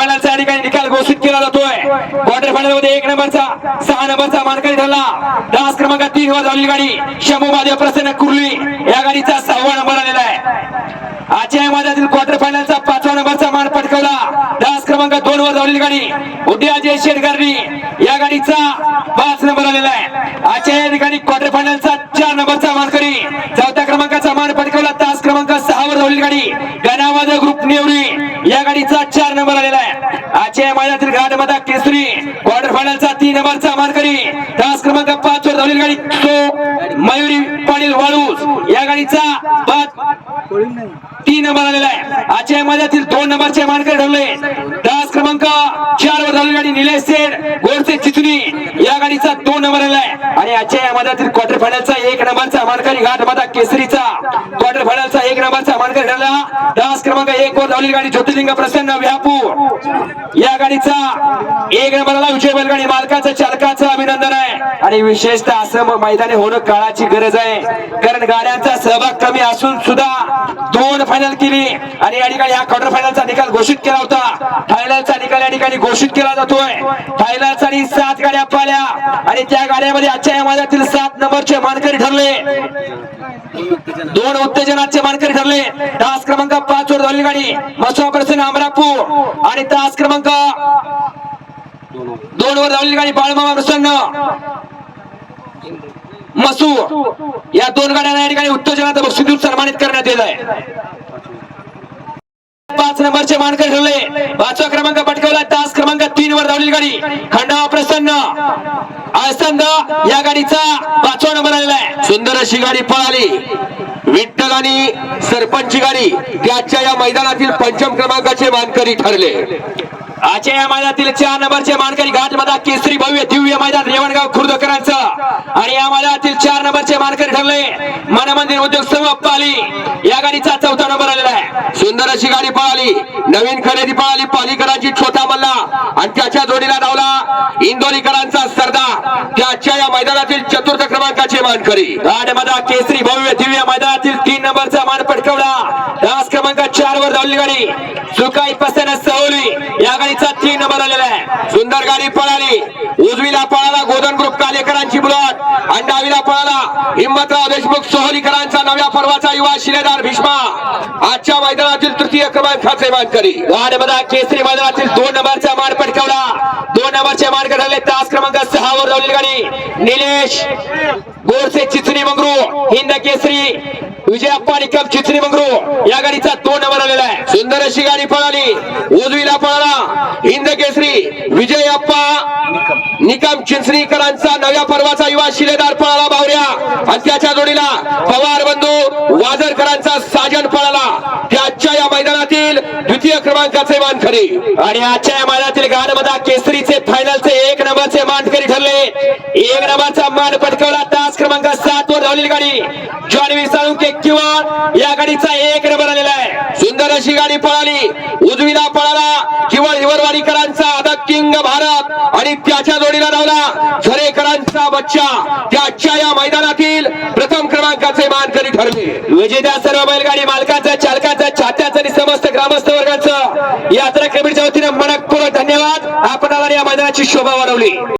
फायनलचा या ठिकाणी निकाल घोषित केला जातोय. क्वार्टर फायनलमध्ये एक नंबरचा सहा नंबरचा मानकरी ठरला. दास क्रमांक तीन वर झालेली गाडी शंभू महादेव प्रसन्न कुर्ली या गाडीचा सहावा नंबर आलेला आहे. आजच्या माझ्यातील क्वार्टर फायनलचा पाचवा नंबरचा मान पटकवला. दास क्रमांक दोन वर धावलेली गाडी उद्या अजय शेटकर्णी या गाडीचा पाच नंबर आलेला आहे. आजच्या या ठिकाणी क्वार्टर फायनलचा चार नंबरचा मानकरी चौथ्या क्रमांकाचा मान पटकवला तास क्रमांक सहा वर धावलेली गाडी. गणावाजा ग्रुप नेवरी या. गाडीचा चार नंबर आलेला आहे. आजच्या मैदानातील घाटमाता केसरी. क्वार्टर फायनलचा तीन नंबरचा मानकरी. तास क्रमांक पाच वर धावलेली गाडी तो मयुरी पाटील वाळूस या गाडीचा पाच तीन नंबर आलेला आहे. आजच्या मैदानातील दोन नंबरचे मानकरी ठरले. तास क्रमांक चार वर धावलेली गाडी निलेश सेठ गोडसे चिचणी या गाडीचा नंबर आलाय. आणि आजच्या या क्वार्टर फायनलचा एक नंबरचा मानकरी मधा केसरीचा. क्वार्टर फायनलचा एक नंबरचा मानकरी ठरला. दास क्रमांक एक वर धावलेली गाडी ज्योतिर्लिंग प्रसन्न व्यापू या गाडीचा एक नंबरला विजय बैलगाडी. मालकाचा चालकाचं अभिनंदन आहे. आणि विशेषतः असं मैदानी होणं काळाची गरज आहे. कारण गाड्यांचा सहभाग कमी असून सुद्धा दोन फायनल केली. आणि या ठिकाणी हा क्वार्टर फायनलचा निकाल घोषित केला होता. फायनलचा निकाल या ठिकाणी घोषित केला जातोय. फायनलचा आणि सात गाड्या पाल्या. आणि त्या गाड्यामध्ये आजच्या या माझ्यातील सात नंबरचे मानकरी ठरले. दोन उत्तेजनाचे मानकरी ठरले. तास क्रमांक पाच वर झालेली गाडी. मसवा प्रसन्न अमरापूर. आणि तास क्रमांक दोन वर धावलेली गाडी बाळमामा प्रसन्न. मसू या दोन गाड्यांना या ठिकाणी उत्तेजनाचा बक्षीस सन्मानित करण्यात येत आहे. पाच नंबरचे मानकर ठरले. पाचवा क्रमांक पटकवला. तास क्रमांक तीन वर धावलेली गाडी. खंडावा प्रसन्न. आसंद या गाडीचा पाचवा नंबर आलेला आहे. सुंदर अशी गाडी पळाली. विठ्ठल आणि सरपंचची गाडी. त्याच्या या मैदानातील पंचम क्रमांकाचे मानकरी ठरले. आजच्या या मैदानातील चार नंबरचे मानकरी घाट मधा केसरी भव्य दिव्य मैदान रेवणगाव खुर्दकरांचं. आणि या मैदानातील चार नंबरचे मानकरी ठरले मनमंदिर उद्योग समूह पाली. या गाडीचा चौथा नंबर आलेला आहे. सुंदर अशी गाडी पळाली. नवीन खरेदी पळाली. पालीकरांची छोटा मल्ला. आणि त्याच्या जोडीला धावला इंदोरीकरांचा सरदार. त्याच्या या मैदानातील चतुर्थ क्रमांकाचे मानकरी. घाट मधा केसरी भव्य दिव्य मैदानातील तीन नंबरचा मान पटकवला दास क्रमांक चार वर धावली गाडी. सुकाई पसना सहोली या गाडीचा तीन नंबर आलेला आहे सुंदर गाडी उजवीला पळाला गोदन ग्रुप कालेकरांची बुलट आणि डावीला पळाला हिंमतराव देशमुख सोहलीकरांचा नव्या पर्वाचा युवा शिलेदार भीष्मा. आजच्या मैदानातील तृतीय क्रमांकाचे मानकरी. घाट मधा केसरी मैदानातील दोन नंबरचा मान पटकावला दोन नंबरचे मार्ग ठरले तास क्रमांक सहा वर धावलेली गाडी. निलेश गोरसे चिचणी मंगरू हिंद केसरी विजयप्पा निकम चिचणी मंगरू. या गाडीचा दोन नंबर आलेला आहे. सुंदर अशी गाडी पळाली. उजवीला पळाला हिंद विजयप्पा निकम चिंचणीकरांचा नव्या पर्वाचा युवा शिलेदार पळाला बावऱ्या. आणि त्याच्या जोडीला पवार बंधू वाजरकरांचा साजन पळाला. त्याच्या या मैदानातील द्वितीय क्रमांकाचे मानखरी आणि आजच्या या मैदानातील गाडमधा केसरीचे फायनलचे एक नंबरचे मानकरी ठरले एक नंबरचा मान पटकवला. तास क्रमांक सात वर धावलेली गाडी. जॉनवी साळुंके किंवा या गाडीचा एक नंबर आलेला आहे. सुंदर अशी गाडी पळाली. उजवीला पळाला. किंवा हिवरवाडीकरांचा अदक किंग भारत. आणि त्याच्या जोडीला धावला. झरेकरांचा बच्चा. त्याच्या या मैदानातील प्रथम क्रमांकाचे मानकरी ठरले. विजेत्या सर्व बैलगाडी मालकाचा चालकाचा चात्याचं आणि समस्त ग्रामस्थ वर्गाचं यात्रा कमिटीच्या वतीने मनपूर्वक धन्यवाद. आपण या मैदानाची शोभा वाढवली.